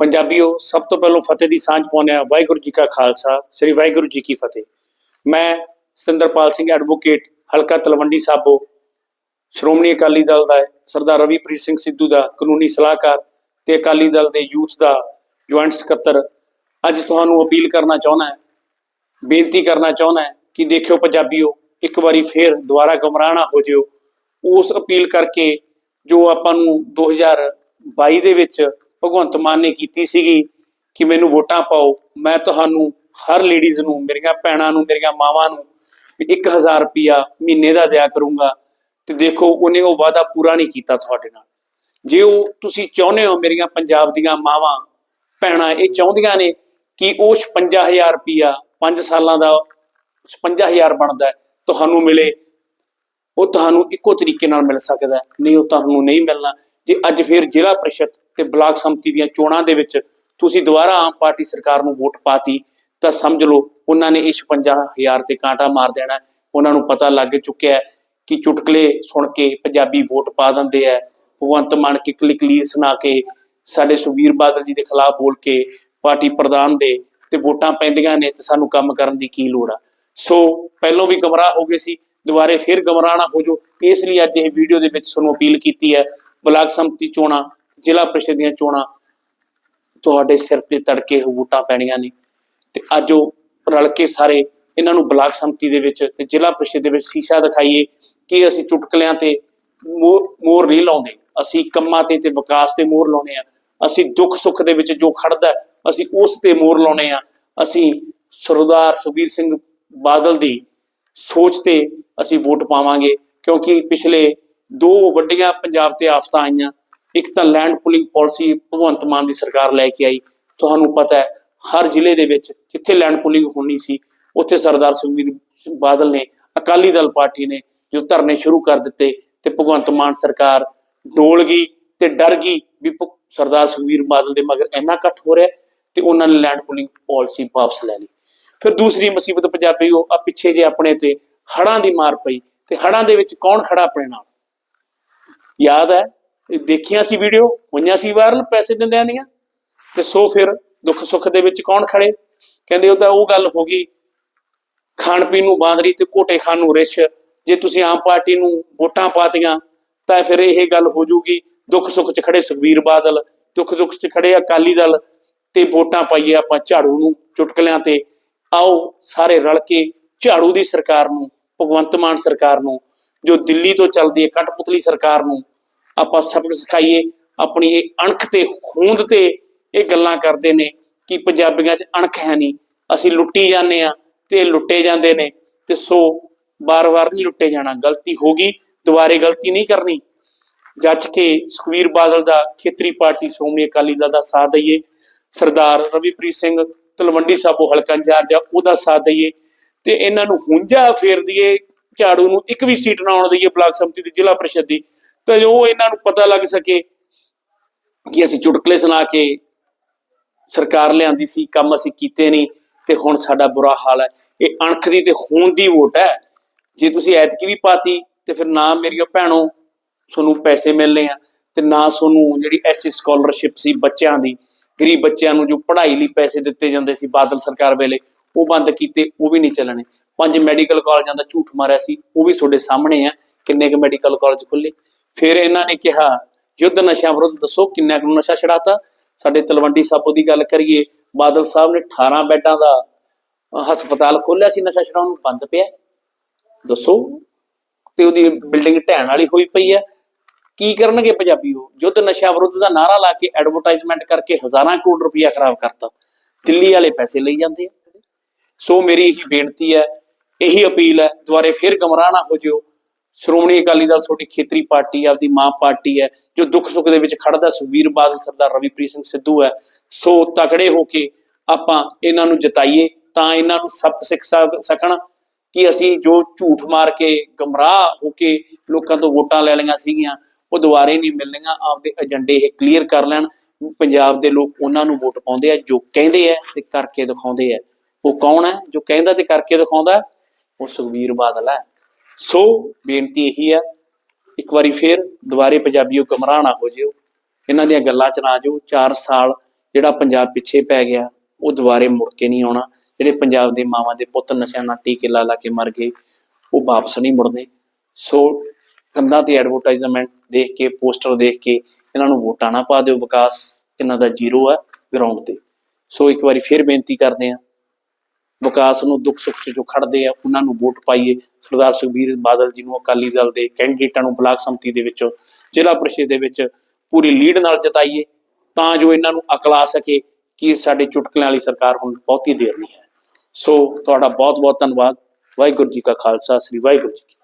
ਪੰਜਾਬੀਓ, ਸਭ ਤੋਂ ਪਹਿਲਾਂ ਫਤਿਹ ਦੀ ਸਾਂਝ ਪਾਉਂਦੇ ਹਾਂ। ਵਾਹਿਗੁਰੂ ਜੀ ਕਾ ਖਾਲਸਾ, ਸ੍ਰੀ ਵਾਹਿਗੁਰੂ ਜੀ ਕੀ ਫਤਿਹ। ਮੈਂ ਸਤਿੰਦਰਪਾਲ ਸਿੰਘ ਐਡਵੋਕੇਟ ਹਲਕਾ ਤਲਵੰਡੀ ਸਾਬੋ, ਸ਼੍ਰੋਮਣੀ ਅਕਾਲੀ ਦਲ ਦਾ ਸਰਦਾਰ ਰਵੀਪ੍ਰੀਤ ਸਿੰਘ ਸਿੱਧੂ ਦਾ ਕਾਨੂੰਨੀ ਸਲਾਹਕਾਰ ਤੇ ਅਕਾਲੀ ਦਲ ਦੇ ਯੂਥ ਦਾ ਜੁਆਇੰਟ ਸਕੱਤਰ। ਅੱਜ ਤੁਹਾਨੂੰ ਅਪੀਲ ਕਰਨਾ ਚਾਹੁੰਦਾ ਹਾਂ, ਬੇਨਤੀ ਕਰਨਾ ਚਾਹੁੰਦਾ ਹਾਂ ਕਿ ਦੇਖਿਓ ਪੰਜਾਬੀਓ, ਇੱਕ ਵਾਰੀ ਫੇਰ ਦੁਬਾਰਾ ਗੁੰਮਰਾਹ ਨਾ ਹੋ ਜਿਓ। ਉਸ ਅਪੀਲ ਕਰਕੇ ਜੋ ਆਪਾਂ ਨੂੰ 2022 ਦੇ ਵਿੱਚ ਭਗਵੰਤ ਮਾਨ ਨੇ ਕੀਤੀ ਸੀਗੀ ਕਿ ਮੈਨੂੰ ਵੋਟਾਂ ਪਾਓ, ਮੈਂ ਤੁਹਾਨੂੰ ਹਰ ਲੇਡੀਜ਼ ਨੂੰ, ਮੇਰੀਆਂ ਭੈਣਾਂ ਨੂੰ, ਮੇਰੀਆਂ ਮਾਵਾਂ ਨੂੰ ਵੀ 1000 ਰੁਪਿਆ ਮਹੀਨੇ ਦਾ ਦਿਆ ਕਰੂੰਗਾ ਤੇ ਦੇਖੋ, ਉਹਨੇ ਉਹ ਵਾਅਦਾ ਪੂਰਾ ਨਹੀਂ ਕੀਤਾ ਤੁਹਾਡੇ ਨਾਲ। ਜੇ ਉਹ ਤੁਸੀਂ ਚਾਹੁੰਦੇ ਹੋ ਮੇਰੀਆਂ ਪੰਜਾਬ ਦੀਆਂ ਮਾਵਾਂ, ਭੈਣਾਂ ਇਹ ਚਾਹੁੰਦੀਆਂ ਨੇ ਕਿ ਉਹ 56000 ਰੁਪਿਆ 5 ਸਾਲਾਂ ਦਾ 55000 ਬਣਦਾ ਤੁਹਾਨੂੰ ਮਿਲੇ, ਉਹ ਤੁਹਾਨੂੰ ਇੱਕੋ ਤਰੀਕੇ ਨਾਲ ਮਿਲ ਸਕਦਾ ਨਹੀਂ, ਉਹ ਤੁਹਾਨੂੰ ਨਹੀਂ ਮਿਲਣਾ। ਜੇ ਅੱਜ ਫਿਰ ਜ਼ਿਲ੍ਹਾ ਪ੍ਰੀਸ਼ਦ ਤੇ ਬਲਾਕ ਸੰਮਤੀ ਦੀਆਂ ਚੋਣਾਂ ਦੇ ਵਿੱਚ ਤੁਸੀਂ ਦੁਬਾਰਾ ਆਮ ਪਾਰਟੀ ਸਰਕਾਰ ਨੂੰ ਵੋਟ ਪਾਤੀ, ਤਾਂ ਸਮਝ ਲਓ ਉਹਨਾਂ ਨੇ ਇਸ 55000 ਤੇ ਕਾਂਟਾ ਮਾਰ ਦੇਣਾ ਉਹਨਾਂ ਨੂੰ ਪਤਾ ਲੱਗ ਚੁੱਕਿਆ ਕਿ ਚੁਟਕਲੇ ਸੁਣ ਕੇ ਪੰਜਾਬੀ ਵੋਟ ਪਾ ਦਿੰਦੇ ਆ ਭਗਵੰਤ ਮਾਨ ਕਿਕਲੀ ਕਲੀਰ ਸੁਣਾ ਕੇ, ਸਾਡੇ ਸੁਖਬੀਰ ਬਾਦਲ ਜੀ ਦੇ ਖਿਲਾਫ ਬੋਲ ਕੇ ਪਾਰਟੀ ਪ੍ਰਧਾਨ ਦੇ ਤੇ ਵੋਟਾਂ ਪੈਂਦੀਆਂ ਨੇ ਤੇ ਸਾਨੂੰ ਕੰਮ ਕਰਨ ਦੀ ਕੀ ਲੋੜ ਆ। ਸੋ ਪਹਿਲਾਂ ਵੀ ਗਮਰਾਹ ਹੋ ਗਏ ਸੀ, ਦੁਬਾਰੇ ਫਿਰ ਗਮਰਾਹ ਨਾ ਹੋ ਜੋ ਇਸ ਲਈ ਅੱਜ ਇਹ ਵੀਡੀਓ ਦੇ ਵਿੱਚ ਤੁਹਾਨੂੰ ਅਪੀਲ ਕੀਤੀ ਹੈ ਬਲਾਕ ਸੰਮਤੀ ਚੋਣਾਂ, ਜ਼ਿਲ੍ਹਾ ਪ੍ਰੀਸ਼ਦ ਦੀਆਂ ਚੋਣਾਂ, ਤੁਹਾਡੇ ਸਿਰ ਤੇ ਤੜਕੇ ਵੋਟਾਂ ਪੈਣੀਆਂ ਨੇ। ਤੇ ਅੱਜ ਉਹ ਰਲ ਕੇ ਸਾਰੇ ਇਹਨਾਂ ਨੂੰ ਬਲਾਕ ਸੰਮਤੀ ਦੇ ਵਿੱਚ ਤੇ ਜ਼ਿਲ੍ਹਾ ਪ੍ਰੀਸ਼ਦ ਦੇ ਵਿੱਚ ਸੀਸਾ ਦਿਖਾਈਏ ਕਿ ਅਸੀਂ ਚੁਟਕਲਿਆਂ ਤੇ ਮੋਰ ਨਹੀਂ ਲਾਉਂਦੇ। ਅਸੀਂ ਕੰਮਾਂ ਤੇ ਤੇ ਵਿਕਾਸ ਤੇ ਮੋਰ ਲਾਉਨੇ ਆ ਅਸੀਂ ਦੁੱਖ ਸੁੱਖ ਦੇ ਵਿੱਚ ਜੋ ਖੜਦਾ ਅਸੀਂ ਉਸ ਤੇ ਮੋਰ ਲਾਉਨੇ ਆ ਅਸੀਂ ਸਰਦਾਰ ਸੁਖਬੀਰ ਸਿੰਘ ਬਾਦਲ ਦੀ ਸੋਚ ਤੇ ਅਸੀਂ ਵੋਟ ਪਾਵਾਂਗੇ, ਕਿਉਂਕਿ ਪਿਛਲੇ ਦੋ ਵੱਡੀਆਂ ਪੰਜਾਬ ਤੇ ਆਫਤਾਂ ਆਈਆਂ। ਇੱਕ ਤਾਂ land pooling policy Bhagwant Mann ਦੀ ਸਰਕਾਰ ਲੈ ਕੇ ਆਈ। ਤੁਹਾਨੂੰ ਪਤਾ ਹੈ, ਹਰ ਜ਼ਿਲ੍ਹੇ ਦੇ ਵਿੱਚ ਜਿੱਥੇ ਲੈਂਡ ਪੁਲਿੰਗ ਹੋਣੀ ਸੀ, ਉੱਥੇ ਸਰਦਾਰ ਸੁਖਬੀਰ ਸਿੰਘ ਬਾਦਲ ਨੇ, ਅਕਾਲੀ ਦਲ ਪਾਰਟੀ ਨੇ ਜੋ ਧਰਨੇ ਸ਼ੁਰੂ ਕਰ ਦਿੱਤੇ ਤੇ ਭਗਵੰਤ ਮਾਨ ਸਰਕਾਰ ਡੋਲ ਗਈ ਤੇ ਡਰ ਗਈ ਵੀ ਸਰਦਾਰ ਸੁਖਬੀਰ ਬਾਦਲ ਦੇ ਮਗਰ ਇੰਨਾ ਇਕੱਠ ਹੋ ਰਿਹਾ ਤੇ ਉਹਨਾਂ ਨੇ ਲੈਂਡ ਪੁਲਿੰਗ ਪਾਲਿਸੀ ਵਾਪਸ ਲੈ ਲਈ। ਫਿਰ ਦੂਸਰੀ ਮੁਸੀਬਤ ਪੰਜਾਬੀ ਉਹ ਆ ਪਿੱਛੇ ਜੇ ਆਪਣੇ ਤੇ ਹੜਾਂ ਦੀ ਮਾਰ ਪਈ ਤੇ ਹੜਾਂ ਦੇ ਵਿੱਚ ਕੌਣ ਖੜਾ ਆਪਣੇ ਨਾਲ? ਯਾਦ ਹੈ ਦੇਖੀਆਂ ਸੀ ਵੀਡੀਓ ਹੋਈਆਂ ਸੀ ਵਾਇਰਲ ਪੈਸੇ ਦਿੰਦਿਆਂ ਦੀਆਂ। ਤੇ ਸੋ ਫਿਰ ਦੁੱਖ ਸੁੱਖ ਦੇ ਵਿੱਚ ਕੌਣ ਖੜੇ? ਕਹਿੰਦੇ ਉਹ ਤਾਂ ਉਹ ਗੱਲ ਹੋ ਗਈ, ਖਾਣ ਪੀਣ ਨੂੰ ਬਾਂਦਰੀ ਤੇ ਕੋਟੇ ਖਾਣ ਨੂੰ ਰਿਸ਼। ਜੇ ਤੁਸੀਂ ਆਮ ਪਾਰਟੀ ਨੂੰ ਵੋਟਾਂ ਪਾਤੀਆਂ, ਤਾਂ ਫਿਰ ਇਹ ਗੱਲ ਹੋ ਜੂਗੀ, ਦੁੱਖ ਸੁੱਖ 'ਚ ਖੜੇ ਸੁਖਬੀਰ ਬਾਦਲ, ਦੁੱਖ ਦੁੱਖ 'ਚ ਖੜੇ ਅਕਾਲੀ ਦਲ, ਤੇ ਵੋਟਾਂ ਪਾਈਏ ਆਪਾਂ ਝਾੜੂ ਨੂੰ, ਚੁਟਕਲਿਆਂ ਤੇ। ਆਓ ਸਾਰੇ ਰਲ ਕੇ ਝਾੜੂ ਦੀ ਸਰਕਾਰ ਨੂੰ, ਭਗਵੰਤ ਮਾਨ ਸਰਕਾਰ ਨੂੰ ਜੋ ਦਿੱਲੀ ਤੋਂ ਚੱਲਦੀ ਹੈ ਕਠਪੁਤਲੀ ਸਰਕਾਰ ਨੂੰ ਆਪਾਂ ਸਬਕ ਸਿਖਾਈਏ, ਆਪਣੀ ਇਹ ਅਣਖ ਤੇ ਖੂੰਦ ਤੇ ਇਹ ਗੱਲਾਂ ਕਰਦੇ ਨੇ ਕਿ ਪੰਜਾਬੀਆਂ 'ਚ ਅਣਖ ਹੈ ਨਹੀਂ। ਅਸੀਂ ਲੁੱਟੀ ਜਾਂਦੇ ਆ ਤੇ ਲੁੱਟੇ ਜਾਂਦੇ ਨੇ ਤੇ ਸੋ ਬਾਰ-ਬਾਰ ਨਹੀਂ ਲੁੱਟੇ ਜਾਣਾ। ਗਲਤੀ ਹੋ ਗਈ, ਦੁਬਾਰੇ ਗਲਤੀ ਨਹੀਂ ਕਰਨੀ। ਜੱਜ ਕੇ ਸੁਖਵੀਰ ਬਾਦਲ ਦਾ ਖੇਤਰੀ ਪਾਰਟੀ ਸ਼੍ਰੋਮਣੀ ਅਕਾਲੀ ਦਲ ਦਾ ਸਾਥ ਦਈਏ, ਸਰਦਾਰ ਰਵੀਪ੍ਰੀਤ ਸਿੰਘ ਤਲਵੰਡੀ ਸਾਬੋ ਹਲਕਾ ਇੰਚਾਰਜ ਆ, ਉਹਦਾ ਸਾਥ ਦਈਏ ਤੇ ਇਹਨਾਂ ਨੂੰ ਹੁੰਜਾ ਫੇਰ ਦਈਏ ਝਾੜੂ ਨੂੰ ਇੱਕ ਵੀ ਸੀਟ ਨਾ ਆਉਣ ਦਈਏ ਬਲਾਕ ਸੰਮਤੀ ਦੀ, ਜ਼ਿਲ੍ਹਾ ਪ੍ਰੀਸ਼ਦ ਦੀ। ਤਾਂ ਜੋ ਇਹਨਾਂ ਨੂੰ ਪਤਾ ਲੱਗ ਸਕੇ ਕਿ ਅਸੀਂ ਚੁਟਕਲੇ ਸੁਣਾ ਕੇ ਸਰਕਾਰ ਲਿਆਂਦੀ ਸੀ, ਕੰਮ ਅਸੀਂ ਕੀਤੇ ਨਹੀਂ ਤੇ ਹੁਣ ਸਾਡਾ ਬੁਰਾ ਹਾਲ ਹੈ। ਇਹ ਅਣਖ ਦੀ ਤੇ ਖੂਨ ਦੀ ਵੋਟ ਹੈ। ਜੇ ਤੁਸੀਂ ਐਤਕੀ ਵੀ ਪਾਤੀ ਤੇ ਫਿਰ ਨਾ ਮੇਰੀਆਂ ਭੈਣੋ ਤੁਹਾਨੂੰ ਪੈਸੇ ਮਿਲਨੇ ਆ ਤੇ ਨਾ ਤੁਹਾਨੂੰ ਜਿਹੜੀ ਐਸਸੀ ਸਕਾਲਰਸ਼ਿਪ ਸੀ ਬੱਚਿਆਂ ਦੀ, ਗਰੀਬ ਬੱਚਿਆਂ ਨੂੰ ਜੋ ਪੜ੍ਹਾਈ ਲਈ ਪੈਸੇ ਦਿੱਤੇ ਜਾਂਦੇ ਸੀ ਬਾਦਲ ਸਰਕਾਰ ਵੇਲੇ, ਉਹ ਬੰਦ ਕੀਤੇ, ਉਹ ਵੀ ਨਹੀਂ ਚੱਲਣੇ। ਪੰਜ ਮੈਡੀਕਲ ਕਾਲਜਾਂ ਦਾ ਝੂਠ ਮਾਰਿਆ ਸੀ, ਉਹ ਵੀ ਤੁਹਾਡੇ ਸਾਹਮਣੇ ਆ, ਕਿੰਨੇ ਕੁ ਮੈਡੀਕਲ ਕਾਲਜ ਖੁੱਲੇ ਫਿਰ ਇਹਨਾਂ ਨੇ ਕਿਹਾ, ਯੁੱਧ ਨਸ਼ਿਆਂ ਵਿਰੁੱਧ ਦੱਸੋ ਕਿੰਨਾ ਕੁ ਨਸ਼ਾ ਛੜਾਤਾ ਸਾਡੇ ਤਲਵੰਡੀ ਸਾਬੋ ਦੀ ਗੱਲ ਕਰੀਏ, ਬਾਦਲ ਸਾਹਿਬ ਨੇ 18 ਬੈੱਡਾਂ ਦਾ ਹਸਪਤਾਲ ਖੋਲਿਆ ਸੀ ਨਸ਼ਾ ਛਡਾਉਣ ਨੂੰ ਬੰਦ ਪਿਆ। ਦੱਸੋ, ਤੇ ਉਹਦੀ ਬਿਲਡਿੰਗ ਢਹਿਣ ਵਾਲੀ ਹੋਈ ਪਈ ਹੈ। ਕੀ ਕਰਨਗੇ ਪੰਜਾਬੀ ਉਹ? ਯੁੱਧ ਨਸ਼ਾ ਵਿਰੁੱਧ ਦਾ ਨਾਰਾ ਲਾ ਕੇ ਐਡਵਰਟਾਈਜ਼ਮੈਂਟ ਕਰਕੇ ਹਜ਼ਾਰਾਂ ਕਰੋੜ ਰੁਪਇਆ ਖਰਾਬ ਕਰਤਾ। ਦਿੱਲੀ ਵਾਲੇ ਪੈਸੇ ਲਈ ਜਾਂਦੇ ਆ। ਸੋ ਮੇਰੀ ਇਹੀ ਬੇਨਤੀ ਹੈ ਇਹੀ ਅਪੀਲ ਹੈ ਦੁਆਰੇ ਫਿਰ ਗਮਰਾਹ ਨਾ ਹੋ ਜਿਓ। ਸ਼੍ਰੋਮਣੀ ਅਕਾਲੀ ਦਲ ਤੁਹਾਡੀ ਖੇਤਰੀ ਪਾਰਟੀ ਹੈ ਆਪਦੀ ਮਾਂ ਪਾਰਟੀ ਹੈ, ਜੋ ਦੁੱਖ ਸੁੱਖ ਦੇ ਵਿੱਚ ਖੜਦਾ ਸੁਖਵੀਰ ਬਾਦਲ ਸਰਦਾਰ ਰਵੀਪ੍ਰੀਤ ਸਿੰਘ ਸਿੱਧੂ ਹੈ। ਸੋ ਤਕੜੇ ਹੋ ਕੇ ਆਪਾਂ ਇਹਨਾਂ ਨੂੰ ਜਿਤਾਈਏ, ਤਾਂ ਇਹਨਾਂ ਨੂੰ ਸਬਕ ਸਿੱਖ ਸਕਣ ਕਿ ਅਸੀਂ ਜੋ ਝੂਠ ਮਾਰ ਕੇ ਗਮਰਾਹ ਹੋ ਕੇ ਲੋਕਾਂ ਤੋਂ ਵੋਟਾਂ ਲੈ ਲਈਆਂ ਸੀਗੀਆਂ, ਉਹ ਦੁਬਾਰੇ ਨਹੀਂ ਮਿਲਣੀਆਂ। ਆਪਦੇ ਏਜੰਡੇ ਇਹ ਕਲੀਅਰ ਕਰ ਲੈਣ। ਪੰਜਾਬ ਦੇ ਲੋਕ ਉਹਨਾਂ ਨੂੰ ਵੋਟ ਪਾਉਂਦੇ ਆ, ਜੋ ਕਹਿੰਦੇ ਆ ਤੇ ਕਰਕੇ ਦਿਖਾਉਂਦੇ ਆ। ਉਹ ਕੌਣ ਹੈ? ਜੋ ਕਹਿੰਦਾ ਤੇ ਕਰਕੇ ਦਿਖਾਉਂਦਾ ਉਹ ਸੁਖਵੀਰ ਬਾਦਲ ਹੈ। ਸੋ ਬੇਨਤੀ ਇਹੀ ਹੈ, ਇੱਕ ਵਾਰੀ ਫੇਰ ਦੁਬਾਰੇ ਪੰਜਾਬੀਓ ਗਮਰਾਹ ਨਾ ਹੋ ਜਿਓ। ਇਹਨਾਂ ਦੀਆਂ ਗੱਲਾਂ ਚ ਨਾ ਜਾਓ। 4 ਸਾਲ ਜਿਹੜਾ ਪੰਜਾਬ ਪਿੱਛੇ ਪੈ ਗਿਆ, ਉਹ ਦੁਬਾਰੇ ਮੁੜ ਕੇ ਨਹੀਂ ਆਉਣਾ। ਜਿਹੜੇ ਪੰਜਾਬ ਦੇ ਮਾਵਾਂ ਦੇ ਪੁੱਤ ਨਸ਼ਿਆਂ ਨਾਲ ਟੀਕੇ ਲਾ ਲਾ ਕੇ ਮਰ ਗਏ, ਉਹ ਵਾਪਸ ਨਹੀਂ ਮੁੜਦੇ। ਸੋ ਕੰਧਾਂ ਤੇ ਐਡਵਰਟਾਈਜ਼ਮੈਂਟ ਦੇਖ ਕੇ, ਪੋਸਟਰ ਦੇਖ ਕੇ ਇਹਨਾਂ ਨੂੰ ਵੋਟਾਂ ਨਾ ਪਾ ਦਿਓ। ਵਿਕਾਸ ਇਹਨਾਂ ਦਾ ਜ਼ੀਰੋ ਹੈ ਗਰਾਊਂਡ ਤੇ। ਸੋ ਇੱਕ ਵਾਰੀ ਫਿਰ ਬੇਨਤੀ ਕਰਦੇ ਹਾਂ ਵਿਕਾਸ ਨੂੰ, ਦੁੱਖ ਸੁੱਖ 'ਚ ਜੋ ਖੜਦੇ ਆ, ਉਹਨਾਂ ਨੂੰ ਵੋਟ ਪਾਈਏ। ਸਰਦਾਰ ਸੁਖਬੀਰ ਬਾਦਲ ਜੀ ਨੂੰ ਅਕਾਲੀ ਦਲ ਦੇ ਕੈਂਡੀਡੇਟਾਂ ਨੂੰ ਬਲਾਕ ਸੰਮਤੀ ਦੇ ਵਿੱਚ ਜ਼ਿਲ੍ਹਾ ਪ੍ਰੀਸ਼ਦ ਦੇ ਵਿੱਚ ਪੂਰੀ ਲੀਡ ਨਾਲ ਜਿਤਾਈਏ, ਤਾਂ ਜੋ ਇਹਨਾਂ ਨੂੰ ਅਕਲ ਆ ਸਕੇ ਕਿ ਸਾਡੇ ਚੁਟਕਲਿਆਂ ਵਾਲੀ ਸਰਕਾਰ ਹੁਣ ਬਹੁਤੀ ਦੇਰ ਨਹੀਂ ਹੈ। ਸੋ ਤੁਹਾਡਾ ਬਹੁਤ ਬਹੁਤ ਧੰਨਵਾਦ। ਵਾਹਿਗੁਰੂ ਜੀ ਕਾ ਖਾਲਸਾ, ਸ੍ਰੀ ਵਾਹਿਗੁਰੂ ਜੀ